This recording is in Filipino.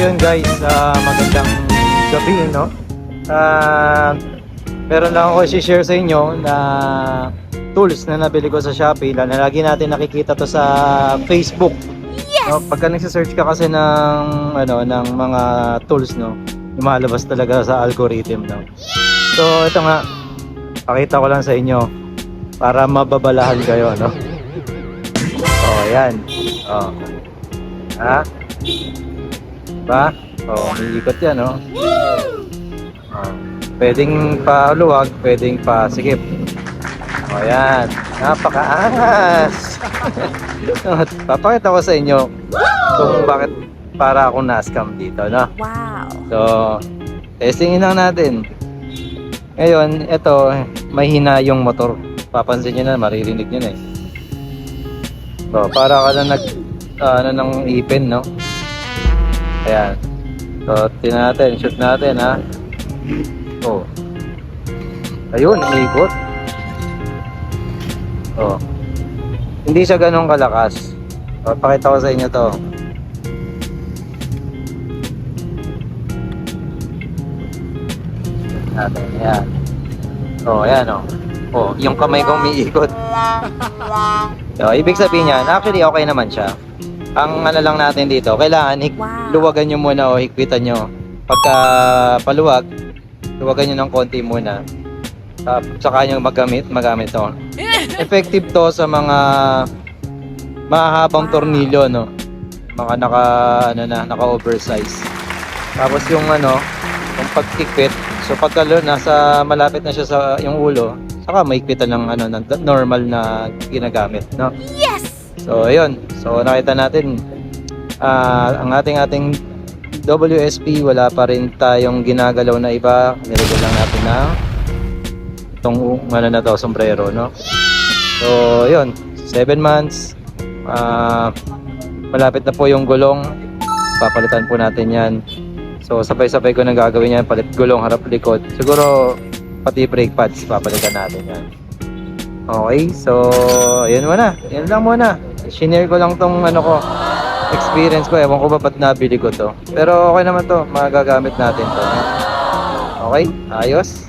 ayun guys, ah, magandang gabi, no? Ah, meron lang ako i-share sa inyo na tools na nabili ko sa Shopee na lagi natin nakikita to sa Facebook. Yes! No, pagka nagsa-search ka kasi ng ano ng mga tools, no, lumalabas talaga sa algorithm, no. So, ito nga pakita ko lang sa inyo para mababalahan kayo, no. Oh, yan. Oh. Ha? Ba? Oh, iikot yan, no? Oh. Pwedeng paluwag, pwedeng pa sikip. O yan, napakaangas! Papakita ko sa inyo kung bakit para akong na-scam dito, no? Wow. So, testingin lang natin. Ngayon, ito, mahina yung motor. Papansin nyo na, maririnig nyo na eh. So, para ka na nag, ah, ano, ng ipin, no? Ayan. So, tingnan natin, shoot natin, ha? Oh. Ayun, ikot. Oh. Hindi siya ganun kalakas. So, pakita ko sa inyo to. natin. Ayan. Oh, ayan oh. Oh, yung kamay kong umiikot. So, ibig sabihin niyan, actually okay naman siya. Ang ano lang natin dito, kailangan hik- Wow. luwagan nyo muna o higpitan nyo. Pagka paluwag, luwagan nyo ng konti muna. Uh, saka nyo magamit, magamit to. Effective to sa mga mahahabang Wow. tornilyo, no? Mga naka, ano na, naka-oversize. Tapos yung ano, yung pagtikpit, so pagka lo- nasa malapit na siya sa yung ulo, saka maikpitan ng ano, ng normal na ginagamit, no? Yes! So, ayun. So, nakita natin ah, ang ating ating WSP, wala pa rin tayong ginagalaw na iba. Nilagyan lang natin na itong ano na to, sombrero, no? So, yun. 7 months. Ah, malapit na po yung gulong. Papalitan po natin yan. So, sabay-sabay ko na gagawin yan. Palit gulong, harap, likod. Siguro, pati brake pads, papalitan natin yan. Okay, so, ayun muna. Yan lang muna. Shinare ko lang tong ano ko, experience ko. Ewan ko ba ba't nabili ko to. Pero okay naman to. Magagamit natin to. Okay, ayos.